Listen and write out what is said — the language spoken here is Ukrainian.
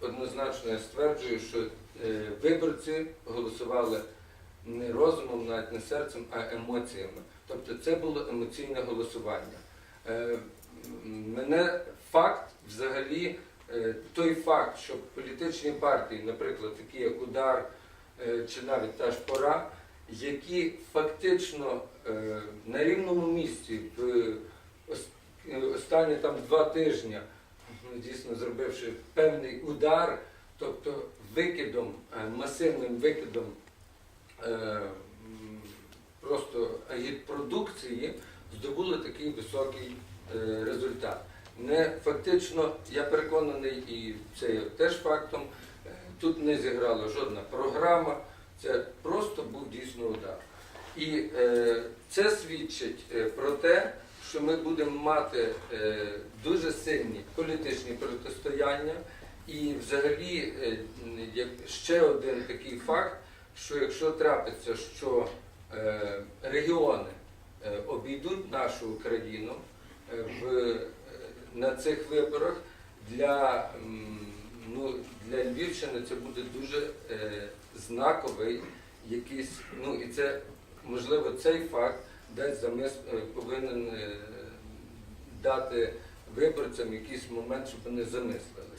Однозначно я стверджую, що е, виборці голосували не розумом, навіть не серцем, а емоціями. Тобто це було емоційне голосування. Е, Мене факт взагалі, е, той факт, що політичні партії, наприклад, такі як Удар е, чи навіть та ж пора, які фактично е, на рівному місці в е, останні там два тижні, дійсно зробивши певний удар, тобто викидом, е, масивним викидом е, просто агітпродукції, здобули такий високий е, результат. Не фактично, я переконаний, і це є теж фактом, тут не зіграла жодна програма, це просто був дійсно удар. І е, це свідчить про те, що ми будемо мати е, дуже сильні політичні протистояння. І взагалі е, ще один такий факт, що якщо трапиться, що е, регіони обійдуть нашу е, на цих виборах, для, ну, для Львівщини це буде дуже знаковий якийсь, ну і це можливо цей факт десь замис повинен дати виборцям якийсь момент, щоб вони замислилися.